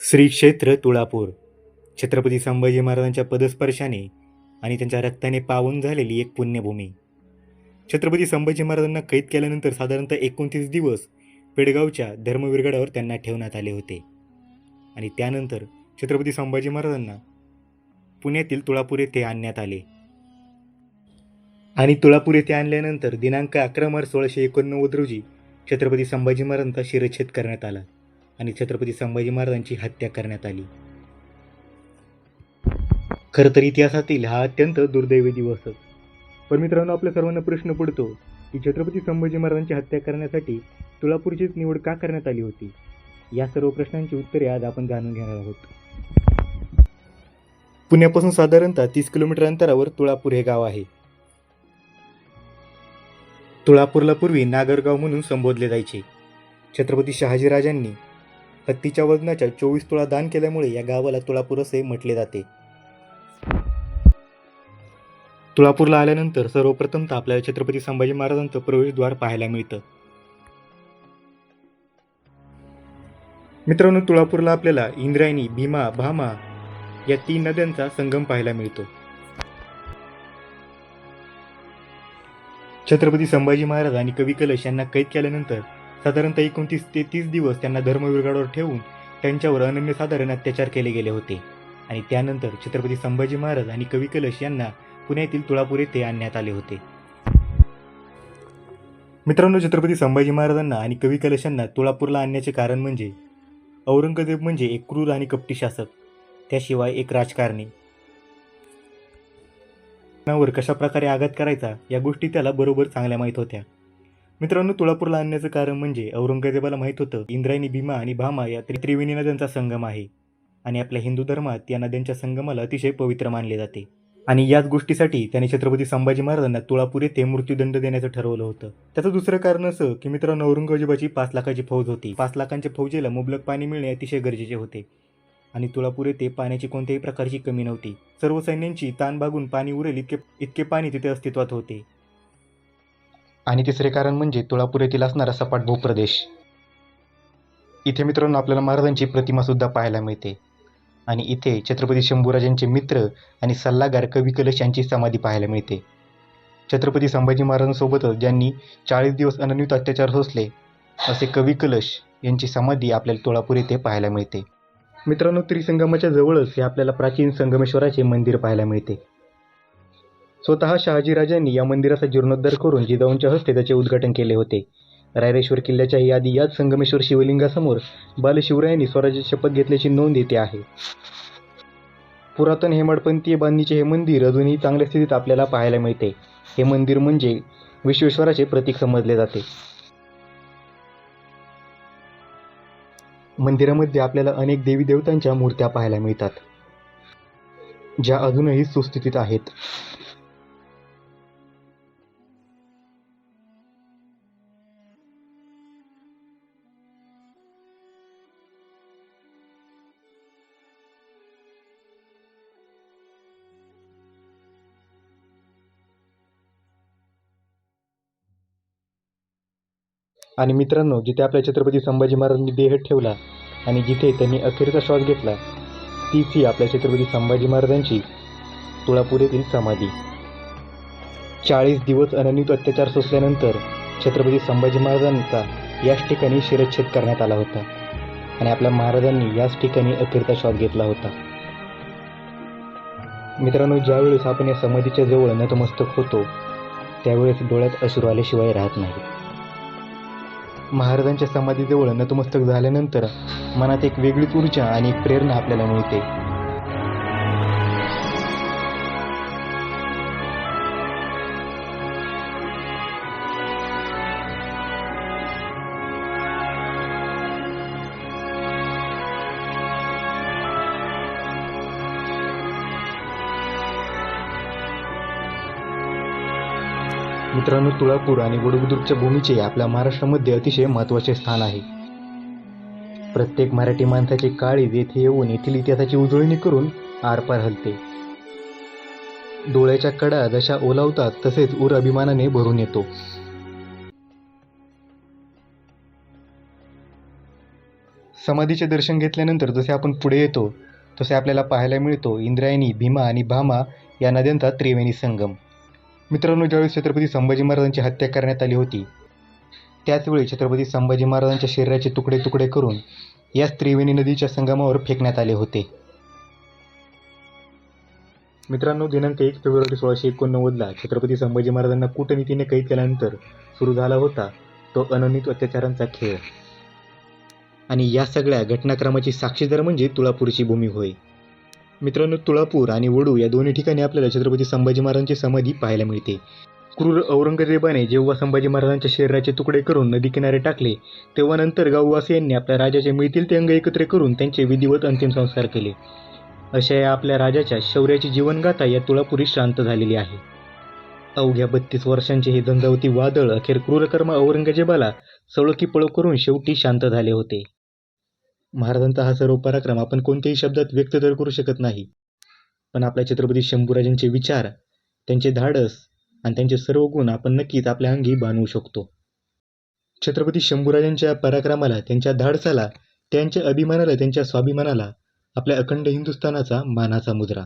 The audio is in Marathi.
श्री क्षेत्र तुळापूर. छत्रपती संभाजी महाराजांच्या पदस्पर्शाने आणि त्यांच्या रक्ताने पावन झालेली एक पुण्यभूमी. छत्रपती संभाजी महाराजांना कैद केल्यानंतर साधारणतः एकोणतीस दिवस पेडगावच्या धर्मविरगडावर त्यांना ठेवण्यात आले होते. आणि त्यानंतर छत्रपती संभाजी महाराजांना पुण्यातील तुळापूर येथे आणण्यात आले. आणि तुळापूर येथे आणल्यानंतर दिनांक अकरा मार्च सोळाशे एकोणनव्वद रोजी छत्रपती संभाजी महाराजांचा शिरच्छेद करण्यात आला. आणि छत्रपती संभाजी महाराजांची हत्या करण्यात आली. खरं तर इतिहासातील हा अत्यंत दुर्दैवी दिवसच पण मित्रांनो आपल्या सर्वांना प्रश्न पडतो की छत्रपती संभाजी महाराजांची हत्या करण्यासाठी तुळापूरचीच निवड का करण्यात आली होती? या सर्व प्रश्नांची उत्तरे आज आपण जाणून घेणार आहोत. पुण्यापासून साधारणतः तीस किलोमीटर अंतरावर तुळापूर हे गाव आहे. तुळापूरला पूर्वी नागरगाव म्हणून संबोधले जायचे. छत्रपती शहाजीराजांनी हत्तीच्या वजनाच्या चोवीस तुळा दान केल्यामुळे या गावाला तुळापूर असे म्हटले जाते. तुळापूरला आल्यानंतर सर्वप्रथम तर आपल्याला छत्रपती संभाजी महाराजांचं प्रवेशद्वार पाहायला मिळतं. मित्रांनो तुळापूरला आपल्याला इंद्रायणी भीमा भामा या तीन नद्यांचा संगम पाहायला मिळतो. छत्रपती संभाजी महाराज आणि कवी कलश यांना कैद केल्यानंतर साधारणतः एकोणतीस ते तीस दिवस त्यांना धर्मविरगाडावर ठेवून त्यांच्यावर अनन्यसाधारण अत्याचार केले गेले होते. आणि त्यानंतर छत्रपती संभाजी महाराज आणि कवी कलश यांना पुण्यातील तुळापूर येथे आणण्यात आले होते. मित्रांनो छत्रपती संभाजी महाराजांना आणि कवी कलश यांना तुळापूरला आणण्याचे कारण म्हणजे औरंगजेब म्हणजे एक क्रूर आणि कपटी शासक. त्याशिवाय एक राजकारणी. वर कशा प्रकारे आघात करायचा या गोष्टी त्याला बरोबर चांगल्या माहीत होत्या. मित्रांनो तुळापूरला आणण्याचं कारण म्हणजे औरंगजेबाला माहीत होतं इंद्रायणी भीमा आणि भामा या त्रि- त्रिवेणी नद्यांचा संगम आहे. आणि आपल्या हिंदू धर्मात या नद्यांच्या संगमाला अतिशय पवित्र मानले जाते. आणि याच गोष्टीसाठी त्याने छत्रपती संभाजी महाराजांना तुळापूर येथे मृत्यूदंड देण्याचं ठरवलं होतं. त्याचं दुसरं कारण असं की मित्रांनो औरंगजेबाची पाच लाखाची फौज होती. पाच लाखांच्या फौजेला मुबलक पाणी मिळणे अतिशय गरजेचे होते. आणि तुळापूर येथे पाण्याची कोणत्याही प्रकारची कमी नव्हती. सर्व सैन्यांची ताण भागून पाणी उरेल इतके इतके पाणी तिथे अस्तित्वात होते. आणि तिसरे कारण म्हणजे तुळापूर येथील असणारा सपाट भूप्रदेश. इथे मित्रांनो आपल्याला महाराजांची प्रतिमा सुद्धा पाहायला मिळते. आणि इथे छत्रपती शंभूराजांचे मित्र आणि सल्लागार कवी कलश यांची समाधी पाहायला मिळते. छत्रपती संभाजी महाराजांसोबतच ज्यांनी चाळीस दिवस अनन्वित अत्याचार सोसले असे कवी कलश यांची समाधी आपल्याला तुळापूर येथे पाहायला मिळते. मित्रांनो त्रिसंगमाच्या जवळच हे आपल्याला प्राचीन संगमेश्वराचे मंदिर पाहायला मिळते. स्वतः शहाजीराजांनी या मंदिराचा जीर्णोद्धार करून जिजाऊंच्या हस्ते त्याचे उद्घाटन केले होते. रायरेश्वर किल्ल्याच्या यादी याच संगमेश्वर शिवलिंगासमोर बालशिवरायांनी स्वराज्य शपथ घेतल्याची नोंद येते आहे. पुरातन हेमाडपंथीय बांधणीचे हे मंदिर अजूनही चांगल्या स्थितीत आपल्याला पाहायला मिळते. हे मंदिर म्हणजे विश्वेश्वराचे प्रतीक समजले जाते. मंदिरामध्ये आपल्याला अनेक देवी देवतांच्या मूर्त्या पाहायला मिळतात ज्या अजूनही सुस्थितीत आहेत. आणि मित्रांनो जिथे आपल्या छत्रपती संभाजी महाराजांनी देह ठेवला आणि जिथे त्यांनी अखेरचा श्वास घेतला तीच ही आपल्या छत्रपती संभाजी महाराजांची तुळापूर येथील समाधी. चाळीस दिवस अनन्वित अत्याचार सोसल्यानंतर छत्रपती संभाजी महाराजांचा याच ठिकाणी शिरच्छेद करण्यात आला होता आणि आपल्या महाराजांनी याच ठिकाणी अखेरचा श्वास घेतला होता. मित्रांनो ज्यावेळेस आपण या समाधीच्या जवळ नतमस्तक होतो त्यावेळेस डोळ्यात अश्रू आल्याशिवाय राहत नाही. महाराजांच्या समाधीजवळ नतमस्तक झाल्यानंतर मनात एक वेगळीच ऊर्जा आणि एक प्रेरणा आपल्याला मिळते. मित्रांनो तुळापूर आणि वडबुद्रुकच्या भूमीचे आपल्या महाराष्ट्रामध्ये अतिशय महत्त्वाचे स्थान आहे. प्रत्येक मराठी माणसाची काळीज येथे येऊन येथील इतिहासाची उजळणी करून आरपार हलते. डोळ्याच्या कडा जशा ओलावतात तसेच उर अभिमानाने भरून येतो. समाधीचे दर्शन घेतल्यानंतर जसे आपण पुढे येतो तसे आपल्याला पाहायला मिळतो इंद्रायणी भीमा आणि भामा या नद्यांचा त्रिवेणी संगम. मित्रांनो ज्यावेळी छत्रपती संभाजी महाराजांची हत्या करण्यात आली होती त्याचवेळी छत्रपती संभाजी महाराजांच्या शरीराचे तुकडे तुकडे करून याच त्रिवेणी नदीच्या संगमावर फेकण्यात आले होते. मित्रांनो दिनांक एक फेब्रुवारी सोळाशे एकोणनव्वदला छत्रपती संभाजी महाराजांना कूटनीतीने कैद केल्यानंतर सुरू झाला होता तो अनन्वित अत्याचारांचा खेळ. आणि या सगळ्या घटनाक्रमाची साक्षीदार म्हणजे तुळापूरची भूमी होय. मित्रांनो तुळापूर आणि वडू या दोन्ही ठिकाणी आपल्याला छत्रपती संभाजी महाराजांची समाधी पाहायला मिळते. क्रूर औरंगजेबाने जेव्हा संभाजी महाराजांच्या शरीराचे तुकडे करून नदीकिनारे टाकले तेव्हा नंतर गाववासियांनी आपल्या राजाचे मिळतील ते अंग एकत्र करून त्यांचे विधिवत अंतिम संस्कार केले. अशा या आपल्या राजाच्या शौर्याची जीवनगाथा या तुळापुरी शांत झालेली आहे. अवघ्या बत्तीस वर्षांचे हे झंझावती वादळ अखेर क्रूरकर्म औरंगजेबाला सळोखी पळो करून शेवटी शांत झाले होते. महाराजांचा हा सर्व पराक्रम आपण कोणत्याही शब्दात व्यक्त तर करू शकत नाही. पण आपल्या छत्रपती शंभूराजांचे विचार त्यांचे धाडस आणि त्यांचे सर्व गुण आपण नक्कीच आपल्या अंगी बांधवू शकतो. छत्रपती शंभूराजांच्या पराक्रमाला त्यांच्या धाडसाला त्यांच्या अभिमानाला त्यांच्या स्वाभिमानाला आपल्या अखंड हिंदुस्थानाचा मानाचा मुद्रा.